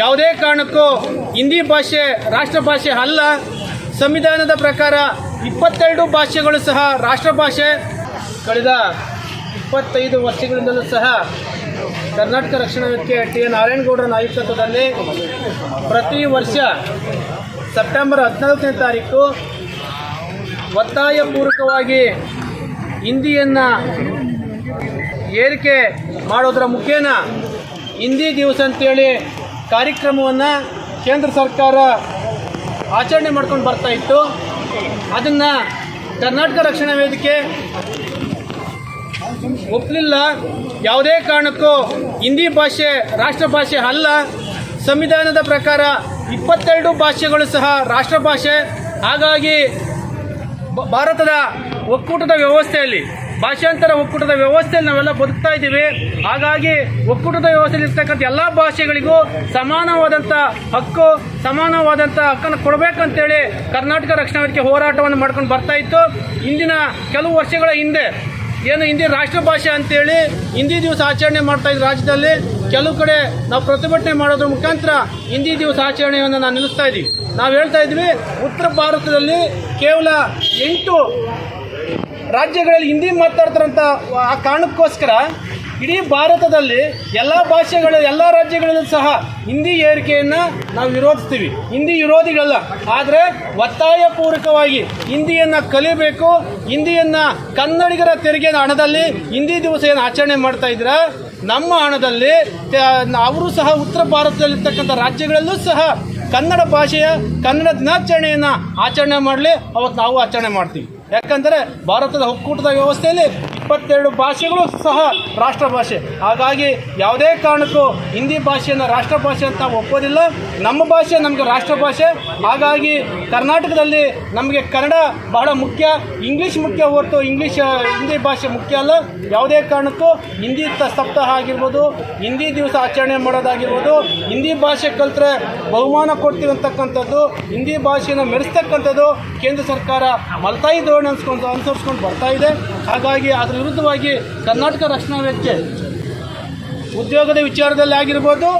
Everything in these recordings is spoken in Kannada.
ಯಾವುದೇ ಕಾರಣಕ್ಕೂ ಹಿಂದಿ ಭಾಷೆ, ರಾಷ್ಟ್ರ ಭಾಷೆ ಅಲ್ಲ. ಸಂವಿಧಾನದ ಪ್ರಕಾರ ಇಪ್ಪತ್ತೆರಡು ಭಾಷೆಗಳು ಸಹ ರಾಷ್ಟ್ರ ಭಾಷೆ. ಕಳೆದ ಇಪ್ಪತ್ತೈದು ವರ್ಷಗಳಿಂದಲೂ ಸಹ ಕರ್ನಾಟಕ ರಕ್ಷಣಾ ವೇದಿಕೆ ಟಿ ಎನ್ ನಾರಾಯಣಗೌಡರ ನಾಯಕತ್ವದಲ್ಲಿ ಪ್ರತಿ ವರ್ಷ ಸೆಪ್ಟೆಂಬರ್ ಹದಿನಾಲ್ಕನೇ ತಾರೀಕು ಒತ್ತಾಯಪೂರ್ವಕವಾಗಿ ಹಿಂದಿಯನ್ನು ಏರಿಕೆ ಮಾಡೋದರ ಮುಖೇನ ಹಿಂದಿ ದಿವಸ ಅಂತೇಳಿ ಕಾರ್ಯಕ್ರಮವನ್ನು ಕೇಂದ್ರ ಸರ್ಕಾರ ಆಚರಣೆ ಮಾಡ್ಕೊಂಡು ಬರ್ತಾ ಇತ್ತು. ಅದನ್ನು ಕರ್ನಾಟಕ ರಕ್ಷಣಾ ವೇದಿಕೆ ಒಪ್ಪಲಿಲ್ಲ ಯಾವುದೇ ಕಾರಣಕ್ಕೂ ಹಿಂದಿ ಭಾಷೆ, ರಾಷ್ಟ್ರ ಭಾಷೆ ಅಲ್ಲ. ಸಂವಿಧಾನದ ಪ್ರಕಾರ ಇಪ್ಪತ್ತೆರಡು ಭಾಷೆಗಳು ಸಹ ರಾಷ್ಟ್ರ ಭಾಷೆ. ಹಾಗಾಗಿ ಭಾರತದ ಒಕ್ಕೂಟದ ವ್ಯವಸ್ಥೆಯಲ್ಲಿ ಭಾಷಾಂತರ ಒಕ್ಕೂಟದ ವ್ಯವಸ್ಥೆಯಲ್ಲಿ ನಾವೆಲ್ಲ ಬದುಕ್ತಾ ಇದ್ದೀವಿ. ಹಾಗಾಗಿ ಒಕ್ಕೂಟದ ವ್ಯವಸ್ಥೆಯಲ್ಲಿ ಇರ್ತಕ್ಕಂಥ ಎಲ್ಲ ಭಾಷೆಗಳಿಗೂ ಸಮಾನವಾದಂಥ ಹಕ್ಕು ಸಮಾನವಾದಂಥ ಹಕ್ಕನ್ನು ಕೊಡಬೇಕಂತೇಳಿ ಕರ್ನಾಟಕ ರಕ್ಷಣಾ ವೇದಿಕೆ ಹೋರಾಟವನ್ನು ಮಾಡ್ಕೊಂಡು ಬರ್ತಾ ಇತ್ತು. ಇಂದಿನ ಕೆಲವು ವರ್ಷಗಳ ಹಿಂದೆ, ಏನು ಹಿಂದಿ ರಾಷ್ಟ್ರ ಭಾಷೆ ಅಂತೇಳಿ ಹಿಂದಿ ದಿವಸ ಆಚರಣೆ ಮಾಡ್ತಾ ಇದ್ದ ರಾಜ್ಯದಲ್ಲಿ ಕೆಲವು ಕಡೆ ನಾವು ಪ್ರತಿಭಟನೆ ಮಾಡೋದ್ರ ಮುಖಾಂತರ ಹಿಂದಿ ದಿವಸ ಆಚರಣೆಯನ್ನು ನಾವು ನಿಲ್ಲಿಸ್ತಾ ಇದ್ದೀವಿ. ನಾವು ಹೇಳ್ತಾ ಇದ್ವಿ ಉತ್ತರ ಭಾರತದಲ್ಲಿ ಕೇವಲ ಎಂಟು ರಾಜ್ಯಗಳಲ್ಲಿ ಹಿಂದಿ ಮಾತಾಡ್ತಾರಂತ ಆ ಕಾರಣಕ್ಕೋಸ್ಕರ ಇಡೀ ಭಾರತದಲ್ಲಿ ಎಲ್ಲ ಭಾಷೆಗಳು, ಎಲ್ಲ ರಾಜ್ಯಗಳಲ್ಲೂ ಸಹ ಹಿಂದಿ ಏರಿಕೆಯನ್ನು ನಾವು ವಿರೋಧಿಸ್ತೀವಿ. ಹಿಂದಿ ವಿರೋಧಿಗಳಲ್ಲ ಆದರೆ ಒತ್ತಾಯಪೂರ್ವಕವಾಗಿ ಹಿಂದಿಯನ್ನು ಕಲಿಬೇಕು, ಹಿಂದಿಯನ್ನು ಕನ್ನಡಿಗರ ತೆರಿಗೆ ಹಣದಲ್ಲಿ ಹಿಂದಿ ದಿವಸ ಏನು ಆಚರಣೆ ಮಾಡ್ತಾ ನಮ್ಮ ಹಣದಲ್ಲಿ ಅವರು ಸಹ ಉತ್ತರ ಭಾರತದಲ್ಲಿರ್ತಕ್ಕಂಥ ರಾಜ್ಯಗಳಲ್ಲೂ ಸಹ ಕನ್ನಡ ಭಾಷೆಯ ಕನ್ನಡ ದಿನಾಚರಣೆಯನ್ನು ಆಚರಣೆ ಮಾಡಲಿ ಅವತ್ತು ನಾವು ಆಚರಣೆ ಮಾಡ್ತೀವಿ. ಯಾಕಂದರೆ ಭಾರತದ ಒಕ್ಕೂಟದ ವ್ಯವಸ್ಥೆಯಲ್ಲಿ ಇಪ್ಪತ್ತೆರಡು ಭಾಷೆಗಳು ಸಹ ರಾಷ್ಟ್ರ ಭಾಷೆ ಹಾಗಾಗಿ ಯಾವುದೇ ಕಾರಣಕ್ಕೂ ಹಿಂದಿ ಭಾಷೆಯನ್ನು ರಾಷ್ಟ್ರ ಭಾಷೆ ಅಂತ ಒಪ್ಪೋದಿಲ್ಲ. ನಮ್ಮ ಭಾಷೆ ನಮಗೆ ರಾಷ್ಟ್ರ ಭಾಷೆ ಹಾಗಾಗಿ ಕರ್ನಾಟಕದಲ್ಲಿ ನಮಗೆ ಕನ್ನಡ ಬಹಳ ಮುಖ್ಯ. ಇಂಗ್ಲೀಷ್ ಮುಖ್ಯ ಹೊರತು ಇಂಗ್ಲೀಷ್ ಹಿಂದಿ ಭಾಷೆ ಮುಖ್ಯ ಅಲ್ಲ. ಯಾವುದೇ ಕಾರಣಕ್ಕೂ ಹಿಂದಿ ಸಪ್ತಾಹ ಆಗಿರ್ಬೋದು, ಹಿಂದಿ ದಿವಸ ಆಚರಣೆ ಮಾಡೋದಾಗಿರ್ಬೋದು, ಹಿಂದಿ ಭಾಷೆ ಕಲ್ತ್ರೆ ಬಹುಮಾನ ಕೊಡ್ತೀವಿ ಅಂತಕ್ಕಂಥದ್ದು, ಹಿಂದಿ ಭಾಷೆಯನ್ನು ಮೆರೆಸ್ತಕ್ಕಂಥದ್ದು ಕೇಂದ್ರ ಸರ್ಕಾರ ಮಲ್ತಾಯಿ ಧೋರಣೆ ಅನ್ಸ್ಕೊಂಡು, ಅನುಸರಿಸ್ಕೊಂಡು ಬರ್ತಾ ಇದೆ. ಹಾಗಾಗಿ ಅದ್ರ ವಿರುದ್ಧವಾಗಿ ಕರ್ನಾಟಕ ರಕ್ಷಣಾ ವೆಚ್ಚ ಉದ್ಯೋಗದ ವಿಚಾರದಲ್ಲಿ ಆಗಿರ್ಬೋದು,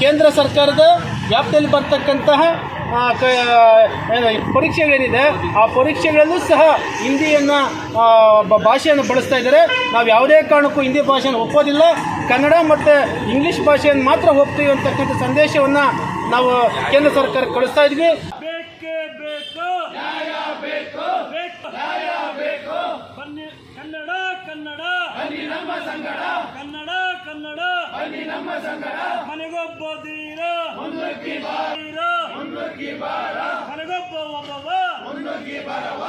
ಕೇಂದ್ರ ಸರ್ಕಾರದ ವ್ಯಾಪ್ತಿಯಲ್ಲಿ ಬರ್ತಕ್ಕಂತಹ ಏನು ಪರೀಕ್ಷೆಗಳೇನಿದೆ, ಆ ಪರೀಕ್ಷೆಗಳಲ್ಲೂ ಸಹ ಹಿಂದಿಯನ್ನು ಭಾಷೆಯನ್ನು ಬಳಸ್ತಾ ಇದ್ದಾರೆ. ನಾವು ಯಾವುದೇ ಕಾರಣಕ್ಕೂ ಹಿಂದಿ ಭಾಷೆಯನ್ನು ಒಪ್ಪೋದಿಲ್ಲ. ಕನ್ನಡ ಮತ್ತು ಇಂಗ್ಲೀಷ್ ಭಾಷೆಯನ್ನು ಮಾತ್ರ ಒಪ್ತೀವಿ ಅಂತಕ್ಕಂಥ ಸಂದೇಶವನ್ನು ನಾವು ಕೇಂದ್ರ ಸರ್ಕಾರಕ್ಕೆ ಕಳಿಸ್ತಾ ಇದ್ವಿ. ಕನ್ನಡ. ಬನ್ನಿ ನಮ್ಮ ಸಂಗಡ. ಕನ್ನಡ ಕನ್ನಡ. ಬನ್ನಿ ನಮ್ಮ ಸಂಗಡ. ಮನೆಗೊಬ್ಬ ಧೀರ. ಮುನ್ನುಗ್ಗಿ ಬಾರ ಮುನ್ನುಗ್ಗಿ ಬಾರ. ಮನೆಗೊಬ್ಬ ಒಬ್ಬವ. ಮುನ್ನುಗ್ಗಿ ಬಾರವ.